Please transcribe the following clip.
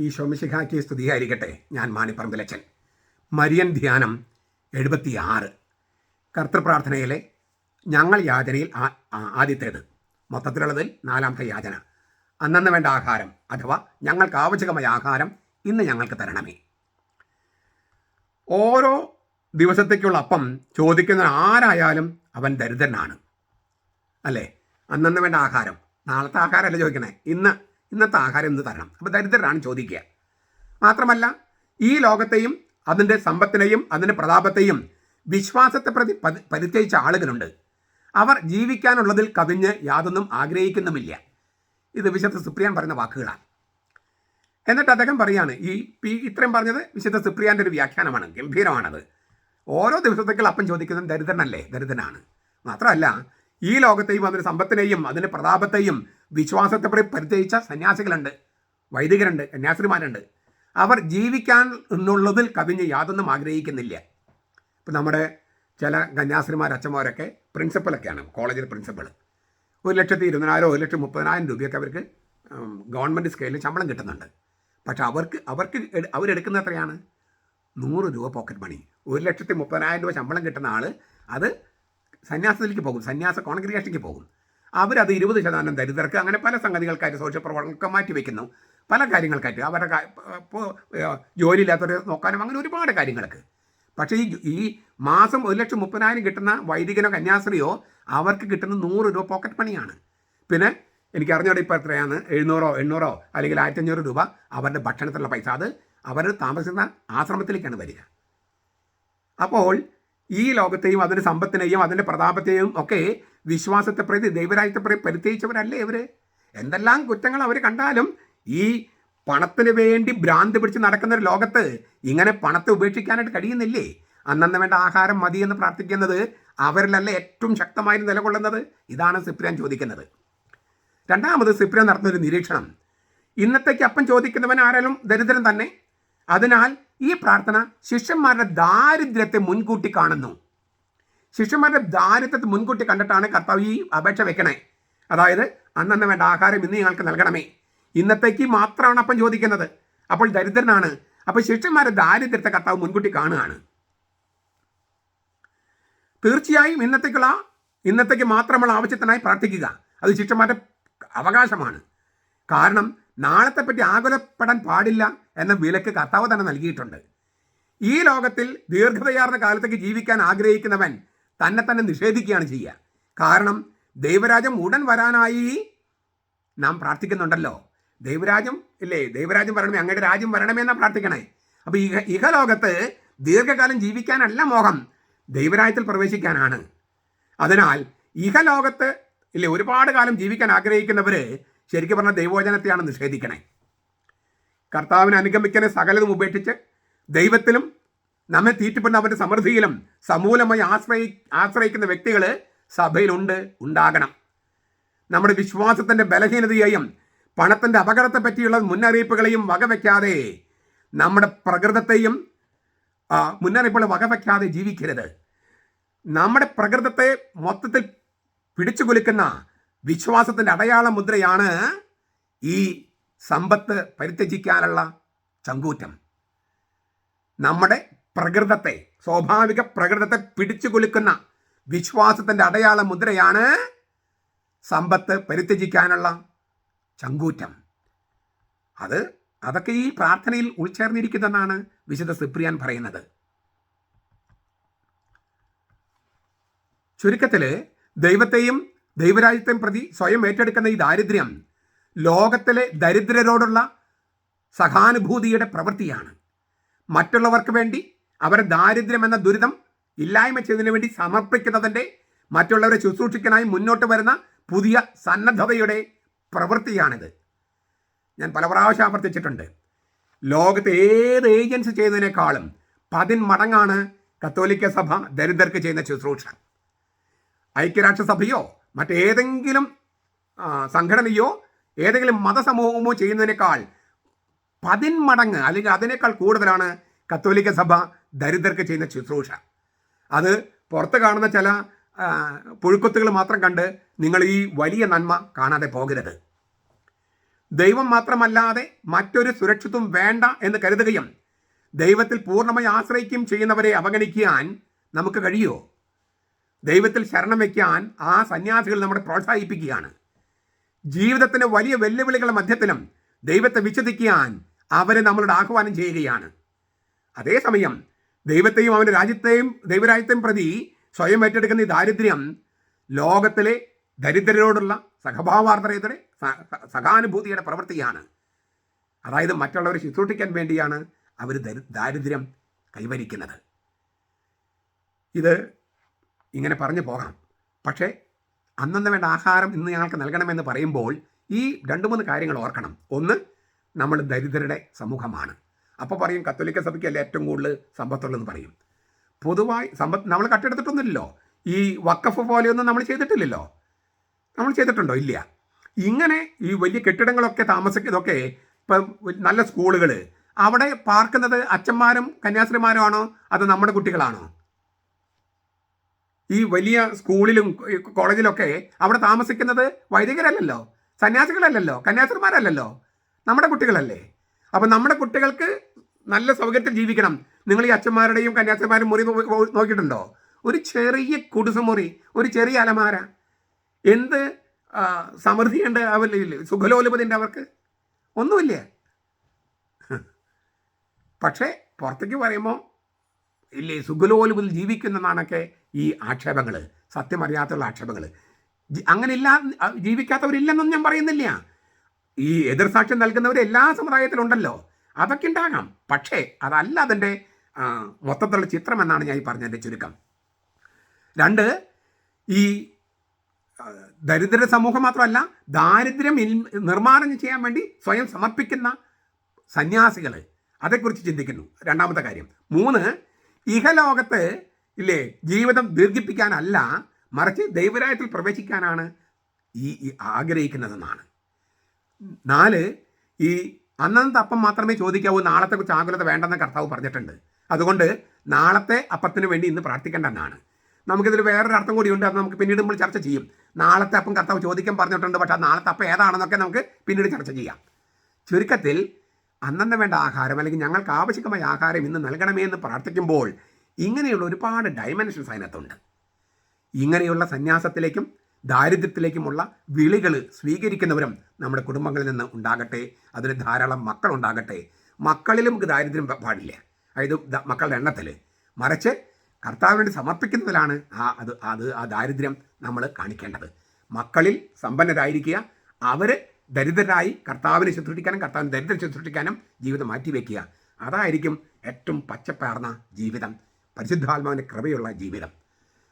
ഈ ശോമിശിഖാക്കി സ്തുതിയായിരിക്കട്ടെ. ഞാൻ മാണിപ്പറമ്പിലച്ചൻ. മരിയൻ ധ്യാനം എഴുപത്തിയാറ്. കർത്തൃപ്രാർത്ഥനയിലെ ഞങ്ങൾ യാചനയിൽ ആദ്യത്തേത്. മൊത്തത്തിലുള്ളതിൽ നാലാമത്തെ യാചന. അന്നന്ന് വേണ്ട ആഹാരം അഥവാ ഞങ്ങൾക്ക് ആവശ്യകമായ ആഹാരം ഇന്ന് ഞങ്ങൾക്ക് തരണമേ. ഓരോ ദിവസത്തേക്കുള്ള അപ്പം ചോദിക്കുന്ന ആരായാലും അവൻ ദരിദ്രനാണ്. അല്ലേ? അന്നന്ന് വേണ്ട ആഹാരം. നാളത്തെ ആഹാരമല്ല ചോദിക്കണേ ഇന്ന് ഇന്നത്തെ ആഹാരം ഇന്ന് തരണം. അപ്പോൾ ദരിദ്രരാണ് ചോദിക്കുക. മാത്രമല്ല ഈ ലോകത്തെയും അതിന്റെ സമ്പത്തിനെയും അതിന്റെ പ്രതാപത്തെയും വിശ്വാസത്തെ പ്രതി പരിചയിച്ച ആളുകളുണ്ട്. അവർ ജീവിക്കാനുള്ളതിൽ കവിഞ്ഞ് യാതൊന്നും ആഗ്രഹിക്കുന്നുമില്ല. ഇത് വിശുദ്ധ സുപ്രിയാൻ പറയുന്ന വാക്കുകളാണ്. എന്നിട്ട് അദ്ദേഹം പറയാണ് ഈ പി ഇത്രയും പറഞ്ഞത് വിശുദ്ധ സുപ്രിയാന്റെ ഒരു വ്യാഖ്യാനമാണ്. ഗംഭീരമാണത്. ഓരോ ദിവസത്തേക്കും അപ്പം ചോദിക്കുന്നത് ദരിദ്രനല്ലേ? ദരിദ്രനാണ്. മാത്രമല്ല ഈ ലോകത്തെയും അതിന്റെ സമ്പത്തിനെയും അതിന്റെ പ്രതാപത്തെയും വിശ്വാസത്തെ പരിചയിച്ച സന്യാസികളുണ്ട് വൈദികരുണ്ട് കന്യാസ്ത്രീമാരുണ്ട്. അവർ ജീവിക്കാൻ എന്നുള്ളതിൽ കവിഞ്ഞ് യാതൊന്നും ആഗ്രഹിക്കുന്നില്ല. ഇപ്പം നമ്മുടെ ചില കന്യാസ്ത്രീമാർ അച്ഛന്മാരൊക്കെ പ്രിൻസിപ്പലൊക്കെയാണ് കോളേജിലെ പ്രിൻസിപ്പൾ ഒരു ലക്ഷത്തി ഇരുപതിനായിരം ഒരു ലക്ഷത്തി മുപ്പതിനായിരം രൂപയൊക്കെ അവർക്ക് ഗവൺമെന്റ് സ്കെയിലിൽ ശമ്പളം കിട്ടുന്നുണ്ട്. പക്ഷെ അവർക്ക് അവർക്ക് അവരെടുക്കുന്ന എത്രയാണ്? നൂറ് രൂപ പോക്കറ്റ് മണി. ഒരു ലക്ഷത്തി മുപ്പതിനായിരം രൂപ ശമ്പളം കിട്ടുന്ന ആൾ അത് സന്യാസത്തിലേക്ക് പോകും സന്യാസ കോൺഗ്രിഗേഷനിലേക്ക് പോകും. അവരത് ഇരുപത് ശതമാനം ദരിദ്രർക്ക് അങ്ങനെ പല സംഗതികൾക്കായിട്ട് സോഷ്യൽ മാറ്റി വെക്കുന്നു. പല കാര്യങ്ങൾക്കായിട്ട് അവരുടെ ഇപ്പോൾ ജോലിയില്ലാത്തവരെ നോക്കാനും അങ്ങനെ ഒരുപാട് കാര്യങ്ങൾക്ക്. പക്ഷേ ഈ ഈ മാസം ഒരു ലക്ഷം മുപ്പതിനായിരം കിട്ടുന്ന വൈദികനോ കന്യാസ്ത്രീയോ അവർക്ക് കിട്ടുന്ന നൂറ് രൂപ പോക്കറ്റ് മണിയാണ് പിന്നെ എനിക്ക് അറിഞ്ഞോടെ ഇപ്പോൾ എത്രയാണ്? എഴുന്നൂറോ എണ്ണൂറോ അല്ലെങ്കിൽ ആയിരത്തഞ്ഞൂറ് രൂപ അവരുടെ ഭക്ഷണത്തിലുള്ള പൈസ. അത് അവർ താമസിക്കുന്ന ആശ്രമത്തിലേക്കാണ് വരിക. അപ്പോൾ ഈ ലോകത്തെയും അതിന്റെ സമ്പത്തിനെയും അതിന്റെ പ്രതാപത്തെയും ഒക്കെ വിശ്വാസത്തെ പ്രതി ദൈവരാജ്യത്തെ പ്രതി പരിത്യജിച്ചവരല്ലേ ഇവർ എന്തെല്ലാം കുറ്റങ്ങൾ അവർ കണ്ടാലും ഈ പണത്തിന് വേണ്ടി ഭ്രാന്ത് പിടിച്ച് നടക്കുന്ന ഒരു ലോകത്ത് ഇങ്ങനെ പണത്തെ ഉപേക്ഷിക്കാനായിട്ട് കഴിയുന്നില്ലേ? അന്നന്ന് വേണ്ട ആഹാരം മതി എന്ന് പ്രാർത്ഥിക്കുന്നത് അവരിലല്ല ഏറ്റവും ശക്തമായി നിലകൊള്ളുന്നത്? ഇതാണ് സിപ്രിയാൻ ചോദിക്കുന്നത്. രണ്ടാമത് സിപ്രിയാൻ നടത്തുന്നൊരു നിരീക്ഷണം. ഇന്നത്തേക്ക് അപ്പം ചോദിക്കുന്നവൻ ആരാലും ദരിദ്രൻ തന്നെ? അതിനാൽ ഈ പ്രാർത്ഥന ശിഷ്യന്മാരുടെ ദാരിദ്ര്യത്തെ മുൻകൂട്ടി കാണുന്നു. ശിഷ്യന്മാരുടെ ദാരിദ്ര്യത്തെ മുൻകൂട്ടി കണ്ടിട്ടാണ് കർത്താവ് ഈ അപേക്ഷ വെക്കണേ. അതായത് അന്നന്ന് വേണ്ട ആഹാരം ഇന്ന് ഞങ്ങൾക്ക് നൽകണമേ. ഇന്നത്തേക്ക് മാത്രമാണ് അപ്പം ചോദിക്കുന്നത്. അപ്പോൾ ദരിദ്രനാണ്. അപ്പോൾ ശിഷ്യന്മാരുടെ ദാരിദ്ര്യത്തെ കർത്താവ് മുൻകൂട്ടി കാണുകയാണ്. തീർച്ചയായും ഇന്നത്തേക്കുള്ള ഇന്നത്തേക്ക് മാത്രമുള്ള ആവശ്യത്തിനായി പ്രാർത്ഥിക്കുക. അത് ശിഷ്യന്മാരുടെ അവകാശമാണ്. കാരണം നാളത്തെ പറ്റി ആകുലപ്പെടാൻ പാടില്ല എന്ന വിലക്ക് കർത്താവ് തന്നെ നൽകിയിട്ടുണ്ട്. ഈ ലോകത്തിൽ ദീർഘതയാർന്ന കാലത്തേക്ക് ജീവിക്കാൻ ആഗ്രഹിക്കുന്നവൻ തന്നെ തന്നെ നിഷേധിക്കുകയാണ് ചെയ്യുക. കാരണം ദൈവരാജ്യം ഉടൻ വരാനായി നാം പ്രാർത്ഥിക്കുന്നുണ്ടല്ലോ. ദൈവരാജ്യം ഇല്ലേ? ദൈവരാജ്യം വരണമേ അങ്ങയുടെ രാജ്യം വരണമേ എന്നാ പ്രാർത്ഥിക്കണേ. അപ്പോൾ ഇഹ ഇഹലോകത്ത് ദീർഘകാലം ജീവിക്കാനല്ല മോഹം ദൈവരാജ്യത്തിൽ പ്രവേശിക്കാനാണ്. അതിനാൽ ഇഹലോകത്ത് ഇല്ലേ ഒരുപാട് കാലം ജീവിക്കാൻ ആഗ്രഹിക്കുന്നവർ ശരിക്കും പറഞ്ഞ ദൈവവചനത്തെയാണ് നിഷേധിക്കണേ. കർത്താവിനെ അനുഗമിക്കുന്ന സകലതും ഉപേക്ഷിച്ച് ദൈവത്തിലും നമ്മെ തീറ്റിപ്പെടുന്ന അവന്റെ സമൃദ്ധിയിലും സമൂലമായി ആശ്രയി ആശ്രയിക്കുന്ന വ്യക്തികൾ സഭയിലുണ്ട് ഉണ്ടാകണം. നമ്മുടെ വിശ്വാസത്തിന്റെ ബലഹീനതയെയും പണത്തിന്റെ അപകടത്തെ പറ്റിയുള്ള മുന്നറിയിപ്പുകളെയും വകവയ്ക്കാതെ നമ്മുടെ പ്രകൃതത്തെയും മുന്നറിയിപ്പുകൾ വകവയ്ക്കാതെ ജീവിക്കരുത്. നമ്മുടെ പ്രകൃതത്തെ മൊത്തത്തിൽ പിടിച്ചു കുലുക്കുന്ന വിശ്വാസത്തിന്റെ അടയാള മുദ്രയാണ് ഈ സമ്പത്ത് പരിത്യജിക്കാനുള്ള ചങ്കൂറ്റം. നമ്മുടെ പ്രകൃതത്തെ സ്വാഭാവിക പ്രകൃതത്തെ പിടിച്ചു കുലുക്കുന്ന വിശ്വാസത്തിന്റെ അടയാള മുദ്രയാണ് സമ്പത്ത് പരിത്യജിക്കാനുള്ള ചങ്കൂറ്റം. അത് അതൊക്കെ ഈ പ്രാർത്ഥനയിൽ ഉൾച്ചേർന്നിരിക്കുന്നതെന്നാണ് വിശുദ്ധ സിപ്രിയാൻ പറയുന്നത്. ചുരുക്കത്തിൽ ദൈവത്തെയും ദൈവരാജ്യത്തെയും പ്രതി സ്വയം ഏറ്റെടുക്കുന്ന ഈ ദാരിദ്ര്യം ലോകത്തിലെ ദരിദ്രരോടുള്ള സഹാനുഭൂതിയുടെ പ്രവൃത്തിയാണ്. മറ്റുള്ളവർക്ക് വേണ്ടി അവരെ ദാരിദ്ര്യം എന്ന ദുരിതം ഇല്ലായ്മ ചെയ്തതിനു വേണ്ടി സമർപ്പിക്കുന്നതിന്റെ മറ്റുള്ളവരെ ശുശ്രൂഷിക്കാനായി മുന്നോട്ട് വരുന്ന പുതിയ സന്നദ്ധതയുടെ പ്രവൃത്തിയാണിത്. ഞാൻ പല പ്രാവശ്യം ആവർത്തിച്ചിട്ടുണ്ട്. ലോകത്തെ ഏത് ഏജൻസി ചെയ്യുന്നതിനേക്കാളും പതിന്മടങ്ങാണ് കത്തോലിക്ക സഭ ദരിദ്രർക്ക് ചെയ്യുന്ന ശുശ്രൂഷ. ഐക്യരാഷ്ട്രസഭയോ മറ്റേതെങ്കിലും സംഘടനയോ ഏതെങ്കിലും മതസമൂഹമോ ചെയ്യുന്നതിനേക്കാൾ പതിന്മടങ്ങ് അല്ലെങ്കിൽ അതിനേക്കാൾ കൂടുതലാണ് കത്തോലിക്ക സഭ ദരിദ്രർക്ക് ചെയ്യുന്ന ശുശ്രൂഷ. അത് പുറത്ത് കാണുന്ന ചില പുഴുക്കൊത്തുകൾ മാത്രം കണ്ട് നിങ്ങൾ ഈ വലിയ നന്മ കാണാതെ പോകരുത്. ദൈവം മാത്രമല്ലാതെ മറ്റൊരു സുരക്ഷിത്വം വേണ്ട എന്ന് കരുതുകയും ദൈവത്തിൽ പൂർണമായി ആശ്രയിക്കുകയും ചെയ്യുന്നവരെ അവഗണിക്കാൻ നമുക്ക് കഴിയുമോ? ദൈവത്തിൽ ശരണം വയ്ക്കാൻ ആ സന്യാസികൾ നമ്മളെ പ്രോത്സാഹിപ്പിക്കുകയാണ്. ജീവിതത്തിന് വലിയ വെല്ലുവിളികളുടെ മധ്യത്തിലും ദൈവത്തെ വിശ്വസിക്കാൻ അവരെ നമ്മളോട് ആഹ്വാനം ചെയ്യുകയാണ്. അതേസമയം ദൈവത്തെയും അവന്റെ രാജ്യത്തെയും ദൈവരാജ്യത്തെയും പ്രതി സ്വയം ഏറ്റെടുക്കുന്ന ഈ ദാരിദ്ര്യം ലോകത്തിലെ ദരിദ്രരോടുള്ള സഹഭാവാർദ്രതയുടെ സ- സ- സഹാനുഭൂതിയുടെ പ്രവൃത്തിയാണ്. അതായത് മറ്റുള്ളവരെ ശുശ്രൂഷിക്കാൻ വേണ്ടിയാണ് അവർ ദരി ദാരിദ്ര്യം കൈവരിക്കുന്നത്. ഇത് ഇങ്ങനെ പറഞ്ഞു പോകാം പക്ഷേ അന്നന്ന് വേണ്ട ആഹാരം ഇന്ന് ഞങ്ങൾക്ക് നൽകണമെന്ന് പറയുമ്പോൾ ഈ രണ്ട് മൂന്ന് കാര്യങ്ങൾ ഓർക്കണം. ഒന്ന് നമ്മൾ ദരിദ്രരുടെ സമൂഹമാണ്. അപ്പോൾ പറയും കത്തോലിക്ക സഭയ്ക്കല്ലേ ഏറ്റവും കൂടുതൽ സമ്പത്തുള്ളതെന്ന് പറയും. പൊതുവായി സമ്പത്ത് നമ്മൾ കട്ടെടുത്തിട്ടൊന്നുമില്ലല്ലോ. ഈ വക്കഫ് പോലെയൊന്നും നമ്മൾ ചെയ്തിട്ടില്ലല്ലോ. നമ്മൾ ചെയ്തിട്ടുണ്ടോ? ഇല്ല. ഇങ്ങനെ ഈ വലിയ കെട്ടിടങ്ങളൊക്കെ താമസിക്കുന്നതൊക്കെ ഇപ്പം നല്ല സ്കൂളുകൾ അവിടെ പാർക്കുന്നത് അച്ഛന്മാരും കന്യാസ്ത്രീമാരും ആണോ? അത് നമ്മുടെ കുട്ടികളാണോ? ഈ വലിയ സ്കൂളിലും കോളേജിലൊക്കെ അവിടെ താമസിക്കുന്നത് വൈദികരല്ലല്ലോ. സന്യാസികളല്ലല്ലോ. കന്യാസ്ത്രീമാരല്ലല്ലോ. നമ്മുടെ കുട്ടികളല്ലേ. അപ്പം നമ്മുടെ കുട്ടികൾക്ക് നല്ല സൗകര്യത്തിൽ ജീവിക്കണം. നിങ്ങൾ ഈ അച്ഛന്മാരുടെയും കന്യാസ്ത്രീമാരും മുറി നോക്കിയിട്ടുണ്ടോ? ഒരു ചെറിയ കുടുസമുറി ഒരു ചെറിയ അലമാര. എന്ത് സമൃദ്ധിയുണ്ട് അവർ സുഖലോലുപതിന്റെ അവർക്ക്? ഒന്നുമില്ല. പക്ഷേ പുറത്തേക്ക് പറയുമ്പോൾ ഇല്ലേ ജീവിക്കുന്ന ജീവിക്കുന്നതാണൊക്കെ ഈ ആക്ഷേപങ്ങൾ സത്യമറിയാത്തുള്ള ആക്ഷേപങ്ങൾ. അങ്ങനെ ഇല്ല ജീവിക്കാത്തവരില്ലെന്നൊന്നും ഞാൻ പറയുന്നില്ല. ഈ എതിർസാക്ഷ്യം നൽകുന്നവർ എല്ലാ സമുദായത്തിലുണ്ടല്ലോ. അതൊക്കെ ഉണ്ടാകാം പക്ഷേ അതല്ല അതിന്റെ മൊത്തത്തിലുള്ള ചിത്രം എന്നാണ് ഞാൻ ഈ പറഞ്ഞതിന്റെ ചുരുക്കം. രണ്ട് ഈ ദരിദ്ര സമൂഹം മാത്രമല്ല ദാരിദ്ര്യം നിർമ്മാർജനം ചെയ്യാൻ വേണ്ടി സ്വയം സമർപ്പിക്കുന്ന സന്യാസികൾ അതേക്കുറിച്ച് ചിന്തിക്കുന്നു. രണ്ടാമത്തെ കാര്യം. മൂന്ന് ഇഹലോകത്ത് ഇല്ലേ ജീവിതം ദീർഘിപ്പിക്കാനല്ല മറിച്ച് ദൈവരായത്തിൽ പ്രവേശിക്കാനാണ് ഈ ആഗ്രഹിക്കുന്നതെന്നാണ്. നാല് ഈ അന്നത്തെ അപ്പം മാത്രമേ ചോദിക്കാവൂ നാളത്തെ കുറിച്ച് ആകുലത വേണ്ടെന്ന് കർത്താവ് പറഞ്ഞിട്ടുണ്ട്. അതുകൊണ്ട് നാളത്തെ അപ്പത്തിന് വേണ്ടി ഇന്ന് പ്രാർത്ഥിക്കേണ്ട എന്നാണ് നമുക്കിതിൽ വേറൊരു അർത്ഥം കൂടിയുണ്ട് അത് നമുക്ക് പിന്നീട് നമ്മൾ ചർച്ച ചെയ്യും. നാളത്തെ അപ്പം കർത്താവ് ചോദിക്കാൻ പറഞ്ഞിട്ടുണ്ട് പക്ഷേ ആ നാളത്തെ അപ്പം ഏതാണെന്നൊക്കെ നമുക്ക് പിന്നീട് ചർച്ച ചെയ്യാം. ചുരുക്കത്തിൽ അന്നന്ന് വേണ്ട ആഹാരം അല്ലെങ്കിൽ ഞങ്ങൾക്ക് ആവശ്യമായ ആഹാരം ഇന്ന് നൽകണമേ എന്ന് പ്രാർത്ഥിക്കുമ്പോൾ ഇങ്ങനെയുള്ള ഒരുപാട് ഡയമെൻഷൻസ് അതിനകത്തുണ്ട്. ഇങ്ങനെയുള്ള സന്യാസത്തിലേക്കും ദാരിദ്ര്യത്തിലേക്കുമുള്ള വിളികൾ സ്വീകരിക്കുന്നവരും നമ്മുടെ കുടുംബങ്ങളിൽ നിന്ന് ഉണ്ടാകട്ടെ. അതിന് ധാരാളം മക്കളുണ്ടാകട്ടെ മക്കളിലും ദാരിദ്ര്യം പാടില്ല. അതായത് മക്കളുടെ എണ്ണത്തിൽ മറിച്ച് കർത്താവിന് സമർപ്പിക്കുന്നതിലാണ് ആ അത് അത് ആ ദാരിദ്ര്യം നമ്മൾ കാണിക്കേണ്ടത്. മക്കളിൽ സമ്പന്നരായിരിക്കുക. അവർ ദരിദ്രരായി കർത്താവിനെ ശുശ്രൂഷിക്കാനും കർത്താവിന് ദരിദ്രം ശുശ്രൂഷിക്കാനും ജീവിതം മാറ്റിവെക്കുക. അതായിരിക്കും ഏറ്റവും പച്ചപ്പാർന്ന ജീവിതം. പരിശുദ്ധാത്മാവിന്റെ കൃപയുള്ള ജീവിതം.